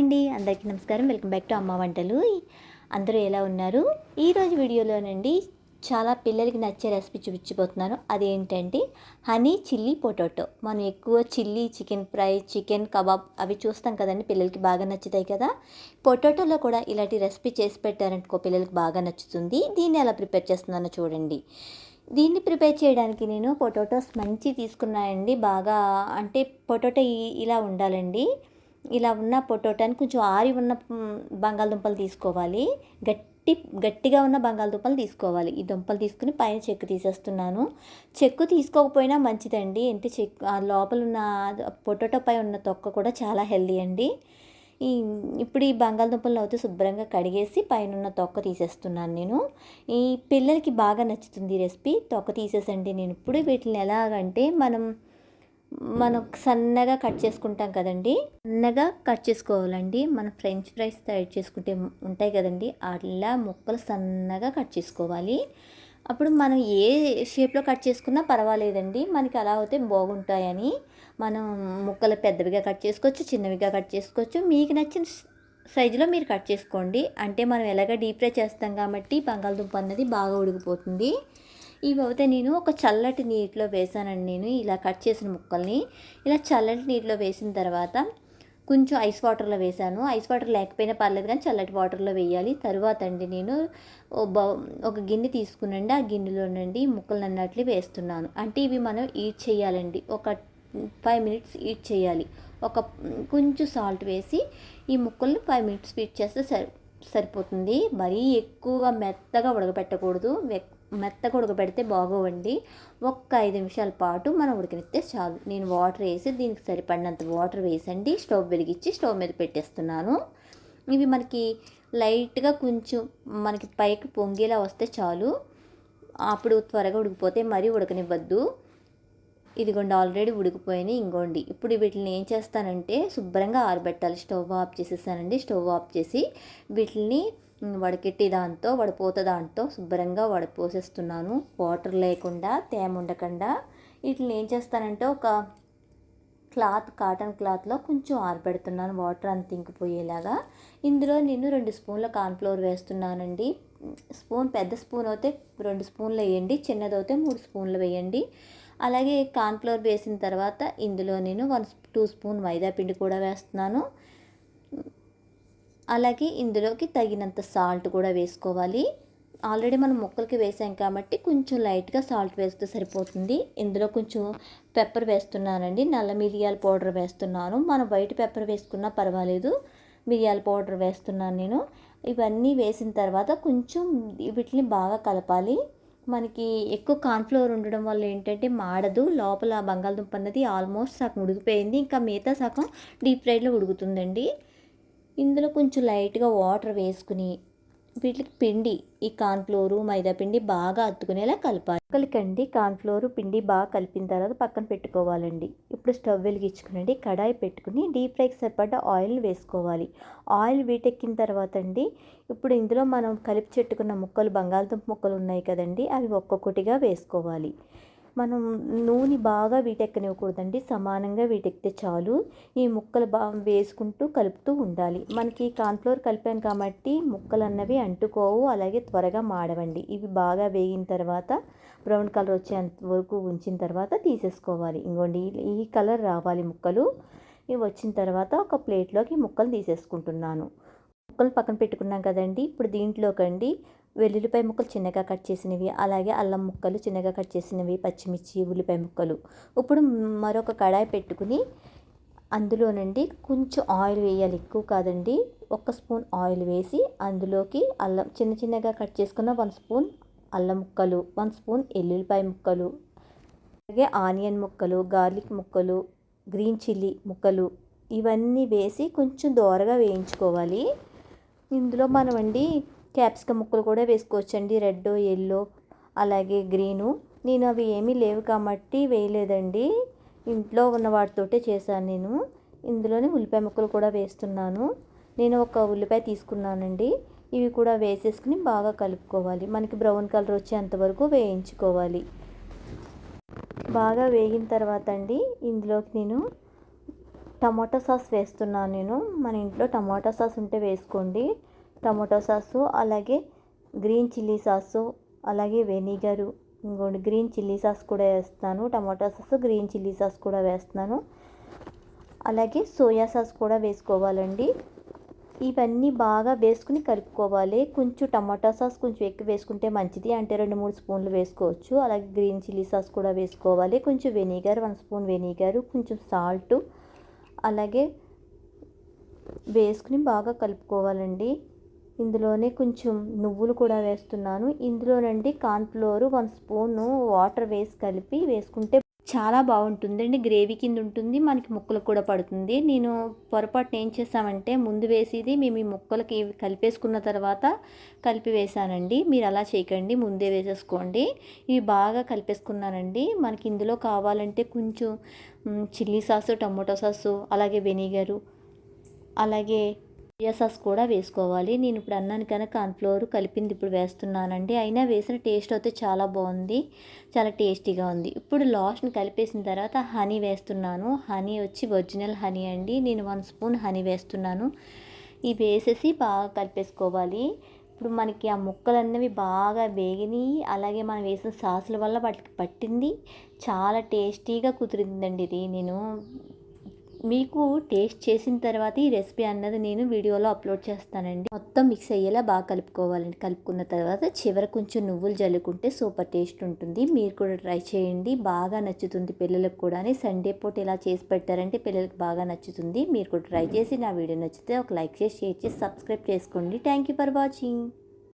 అండి. అందరికీ నమస్కారం. వెల్కమ్ బ్యాక్ టు అమ్మ వంటలు. అందరూ ఎలా ఉన్నారు? ఈరోజు వీడియోలోనండి చాలా పిల్లలకి నచ్చే రెసిపీ చూపించబోతున్నాను. అదేంటంటే హనీ చిల్లీ పొటాటో. మనం ఎక్కువ chilli chicken fry chicken kebab అవి చూస్తాం కదండి. పిల్లలకి బాగా నచ్చుతాయి కదా. పొటాటోలో కూడా ఇలాంటి రెసిపీ చేసి పెట్టారనుకో పిల్లలకి బాగా నచ్చుతుంది. దీన్ని ఎలా ప్రిపేర్ చేస్తున్నానో చూడండి. దీన్ని ప్రిపేర్ చేయడానికి నేను పొటాటోస్ మంచి తీసుకున్నానండి. బాగా అంటే పొటాటో ఇలా ఉండాలండి. ఇలా ఉన్న పొటాటోని కొంచెం ఆరి ఉన్న బంగాళదుంపలు తీసుకోవాలి. గట్టి గట్టిగా ఉన్న బంగాళదుంపలు తీసుకోవాలి. ఈ దుంపలు తీసుకుని పైన చెక్కు తీసేస్తున్నాను. చెక్కు తీసుకోకపోయినా మంచిదండి. అంటే చెక్కు ఆ లోపల ఉన్న పొటాటో పై ఉన్న తొక్క కూడా చాలా హెల్దీ అండి. ఈ ఇప్పుడు ఈ బంగాళదుంపలను అయితే శుభ్రంగా కడిగేసి పైన ఉన్న తొక్క తీసేస్తున్నాను నేను. ఈ పిల్లలకి బాగా నచ్చుతుంది ఈ రెసిపీ. తొక్క తీసేసండి నేను ఇప్పుడు. వీటిని ఎలాగంటే మనం మనం సన్నగా కట్ చేసుకుంటాం కదండి. సన్నగా కట్ చేసుకోవాలండి. మనం ఫ్రెంచ్ ఫ్రైస్ తయారు చేసుకుంటే ఉంటాయి కదండి. అలా ముక్కలు సన్నగా కట్ చేసుకోవాలి. అప్పుడు మనం ఏ షేప్లో కట్ చేసుకున్నా పర్వాలేదండి. మనకి అలా అయితే బాగుంటాయని మనం ముక్కలు పెద్దవిగా కట్ చేసుకోవచ్చు చిన్నవిగా కట్ చేసుకోవచ్చు. మీకు నచ్చిన సైజులో మీరు కట్ చేసుకోండి. అంటే మనం ఎలాగ డీప్ ఫ్రై చేస్తాం కాబట్టి బంగాళదుంప అన్నది బాగా ఉడికిపోతుంది. ఇవి అయితే నేను ఒక చల్లటి నీటిలో వేసానండి నేను. ఇలా కట్ చేసిన ముక్కల్ని. ఇలా చల్లటి నీటిలో వేసిన తర్వాత కొంచెం ఐస్ వాటర్లో వేసాను. ఐస్ వాటర్ లేకపోయినా పర్లేదు కానీ చల్లటి వాటర్లో వేయాలి. తర్వాత అండి నేను బౌ ఒక గిన్నె తీసుకునండి. ఆ గిన్నెలో నుండి ముక్కలు అన్నట్లు వేస్తున్నాను. అంటే ఇవి మనం ఈట్ చేయాలండి. ఒక ఫైవ్ మినిట్స్ ఈట్ చేయాలి. ఒక కొంచెం సాల్ట్ వేసి ఈ ముక్కల్ని ఫైవ్ మినిట్స్ హీట్ చేస్తే సరి సరిపోతుంది. మరీ ఎక్కువగా మెత్తగా ఉడకబెట్టకూడదు మెత్తగా ఉడకబెడితే బాగోవండి. ఒక్క ఐదు నిమిషాల పాటు మనం ఉడకనిస్తే చాలు. నేను వాటర్ వేసి దీనికి సరిపడినంత వాటర్ వేసండి. స్టవ్ వెలిగించి స్టవ్ మీద పెట్టేస్తున్నాను. ఇవి మనకి లైట్గా కొంచెం మనకి పైకి పొంగేలా వస్తే చాలు. అప్పుడు త్వరగా ఉడికిపోతే మరీ ఉడకనివ్వద్దు. ఇదిగోండి ఆల్రెడీ ఉడికిపోయినాయి. ఇంకోండి ఇప్పుడు వీటిని ఏం చేస్తానంటే శుభ్రంగా ఆరబెట్టాలి. స్టవ్ ఆఫ్ చేసేసానండి. స్టవ్ ఆఫ్ చేసి వీటిని వడకెట్టి దాంతో వడపోత దాంతో శుభ్రంగా వడపోసేస్తున్నాను వాటర్ లేకుండా తేమ ఉండకుండా. వీటిని ఏం చేస్తానంటే ఒక క్లాత్ కాటన్ క్లాత్లో కొంచెం ఆరబెడుతున్నాను. వాటర్ అంత ఇంకిపోయేలాగా. ఇందులో నేను రెండు స్పూన్ల కార్న్ఫ్లోర్ వేస్తున్నానండి. స్పూన్ పెద్ద స్పూన్ అయితే రెండు స్పూన్లు వేయండి. చిన్నది అయితే మూడు స్పూన్లు వేయండి. అలాగే కార్న్ఫ్లోర్ వేసిన తర్వాత ఇందులో నేను వన్ టూ స్పూన్ మైదా పిండి కూడా వేస్తున్నాను. అలాగే ఇందులోకి తగినంత సాల్ట్ కూడా వేసుకోవాలి. ఆల్రెడీ మనం ముక్కలకి వేసాం కాబట్టి కొంచెం లైట్గా సాల్ట్ వేస్తే సరిపోతుంది. ఇందులో కొంచెం పెప్పర్ వేస్తున్నానండి. నల్ల మిరియాల పౌడర్ వేస్తున్నాను. మనం వైట్ పెప్పర్ వేసుకున్నా పర్వాలేదు. మిరియాల పౌడర్ వేస్తున్నాను నేను. ఇవన్నీ వేసిన తర్వాత కొంచెం వీటిని బాగా కలపాలి. మనకి ఎక్కువ కాన్ఫ్లోర్ ఉండడం వల్ల ఏంటంటే మాడదు. లోపల బంగాళదుంప అన్నది ఆల్మోస్ట్ సగం ఉడికిపోయింది. ఇంకా మిగతా సగం డీప్ ఫ్రైలో ఉడుకుతుందండి. ఇందులో కొంచెం లైట్గా వాటర్ వేసుకుని వీటికి పిండి ఈ కార్న్ఫ్లోరు మైదా పిండి బాగా అత్తుకునేలా కలపాలి. కలికండి కార్న్ఫ్లోరు పిండి బాగా కలిపిన తర్వాత పక్కన పెట్టుకోవాలండి. ఇప్పుడు స్టవ్ వెలిగించుకునండి కడాయి పెట్టుకుని డీప్ ఫ్రైకి సరిపడ్డ ఆయిల్ వేసుకోవాలి. ఆయిల్ వీటెక్కిన తర్వాత అండి ఇప్పుడు ఇందులో మనం కలిపి చెట్టుకున్న ముక్కలు బంగాళదుంప ముక్కలు ఉన్నాయి కదండి అవి ఒక్కొక్కటిగా వేసుకోవాలి. మనం నూనె బాగా వీటెక్కనివ్వకూడదండి. సమానంగా వీటెక్కితే చాలు. ఈ ముక్కలు బాగా వేసుకుంటూ కలుపుతూ ఉండాలి. మనకి కాన్ఫ్లోర్ కలిపాం కాబట్టి ముక్కలు అన్నవి అంటుకోవు. అలాగే త్వరగా మాడవండి. ఇవి బాగా వేగిన తర్వాత బ్రౌన్ కలర్ వచ్చేంత వరకు ఉంచిన తర్వాత తీసేసుకోవాలి. ఇంకోండి ఈ- ఈ కలర్ రావాలి ముక్కలు. ఇవి వచ్చిన తర్వాత ఒక ప్లేట్లోకి ముక్కలు తీసేసుకుంటున్నాను. ముక్కలు పక్కన పెట్టుకున్నాం కదండి. ఇప్పుడు దీంట్లోకండి వెల్లుల్లిపాయ ముక్కలు చిన్నగా కట్ చేసినవి అలాగే అల్లం ముక్కలు చిన్నగా కట్ చేసినవి పచ్చిమిర్చి ఉల్లిపాయ ముక్కలు. ఇప్పుడు మరొక కడాయి పెట్టుకుని అందులోనండి కొంచెం ఆయిల్ వేయాలి. ఎక్కువ కాదండి ఒక స్పూన్ ఆయిల్ వేసి అందులోకి అల్లం చిన్న చిన్నగా కట్ చేసుకున్న వన్ స్పూన్ అల్లం ముక్కలు వన్ స్పూన్ ఎల్లుల్లిపాయ ముక్కలు అలాగే ఆనియన్ ముక్కలు గార్లిక్ ముక్కలు గ్రీన్ చిల్లీ ముక్కలు ఇవన్నీ వేసి కొంచెం దోరగా వేయించుకోవాలి. ఇందులో మనం అండి క్యాప్సికమ్ ముక్కలు కూడా వేసుకోవచ్చండి. రెడ్ ఎల్లో అలాగే గ్రీను. నేను అవి ఏమీ లేవు కాబట్టి వేయలేదండి. ఇంట్లో ఉన్న వాటితోటే చేశాను నేను. ఇందులోనే ఉల్లిపాయ ముక్కలు కూడా వేస్తున్నాను. నేను ఒక ఉల్లిపాయ తీసుకున్నానండి. ఇవి కూడా వేసేసుకుని బాగా కలుపుకోవాలి. మనకి బ్రౌన్ కలర్ వచ్చేంతవరకు వేయించుకోవాలి. బాగా వేగిన తర్వాత అండి ఇందులోకి నేను టమాటో సాస్ వేస్తున్నాను నేను. మన ఇంట్లో టమాటో సాస్ ఉంటే వేసుకోండి. టమాటో సాసు అలాగే గ్రీన్ చిల్లీ సాసు అలాగే వెనిగరు ఇంకోటి గ్రీన్ చిల్లీ సాస్ కూడా వేస్తాను. Tomato sauce green chilli sauce కూడా వేస్తున్నాను అలాగే సోయా సాస్ కూడా వేసుకోవాలండి. ఇవన్నీ బాగా వేసుకుని కలుపుకోవాలి. కొంచెం టమాటా సాస్ కొంచెం ఎక్కువ వేసుకుంటే మంచిది. అంటే రెండు మూడు స్పూన్లు వేసుకోవచ్చు. అలాగే గ్రీన్ చిల్లీ సాస్ కూడా వేసుకోవాలి. కొంచెం వెనిగర్ వన్ స్పూన్ వెనిగర్ కొంచెం సాల్ట్ అలాగే వేసుకుని బాగా కలుపుకోవాలండి. ఇందులోనే కొంచెం నువ్వులు కూడా వేస్తున్నాను. ఇందులోనండి కార్న్ఫ్లోర్ వన్ స్పూను వాటర్ వేసి కలిపి వేసుకుంటే చాలా బాగుంటుంది. అండి గ్రేవీ కింద ఉంటుంది మనకి ముక్కలకు కూడా పడుతుంది. నేను పొరపాటున ఏం చేసామంటే ముందు వేసేది మేము ఈ ముక్కలకి కలిపేసుకున్న తర్వాత కలిపి వేసానండి మీరు అలా చేయకండి ముందే వేసేసుకోండి. ఇవి బాగా కలిపేసుకున్నానండి. మనకి ఇందులో కావాలంటే కొంచెం చిల్లీ సాసు టమోటో సాసు అలాగే వెనిగరు అలాగే సోయా సాస్ కూడా వేసుకోవాలి. నేను ఇప్పుడు అన్నాను కనుక కార్న్ఫ్లోర్ కలిపింది ఇప్పుడు వేస్తున్నానండి. అయినా వేసిన టేస్ట్ అయితే చాలా బాగుంది. చాలా టేస్టీగా ఉంది. ఇప్పుడు లాస్ట్ని కలిపేసిన తర్వాత హనీ వేస్తున్నాను. హనీ వచ్చి ఒరిజినల్ హనీ అండి. నేను వన్ స్పూన్ హనీ వేస్తున్నాను. ఇవి వేసేసి బాగా కలిపేసుకోవాలి. ఇప్పుడు మనకి ఆ ముక్కలు అన్నవి బాగా వేగినాయి. అలాగే మనం వేసిన సాసుల వల్ల వాటికి పట్టింది. చాలా టేస్టీగా కుదిరిందండి ఇది. నేను మీకు టేస్ట్ చేసిన తర్వాత ఈ రెసిపీ అన్నది నేను వీడియోలో అప్లోడ్ చేస్తానండి. మొత్తం మిక్స్ అయ్యేలా బాగా కలుపుకోవాలండి. కలుపుకున్న తర్వాత చివర కొంచెం నువ్వులు జల్లుకుంటే సూపర్ టేస్ట్ ఉంటుంది. మీరు కూడా ట్రై చేయండి. బాగా నచ్చుతుంది పిల్లలకు కూడా సండే పూట ఇలా చేసి పెట్టారంటే పిల్లలకు బాగా నచ్చుతుంది. మీరు కూడా ట్రై చేసి నా వీడియో నచ్చితే ఒక లైక్ చేసి షేర్ చేసి సబ్స్క్రైబ్ చేసుకోండి. Thank you for watching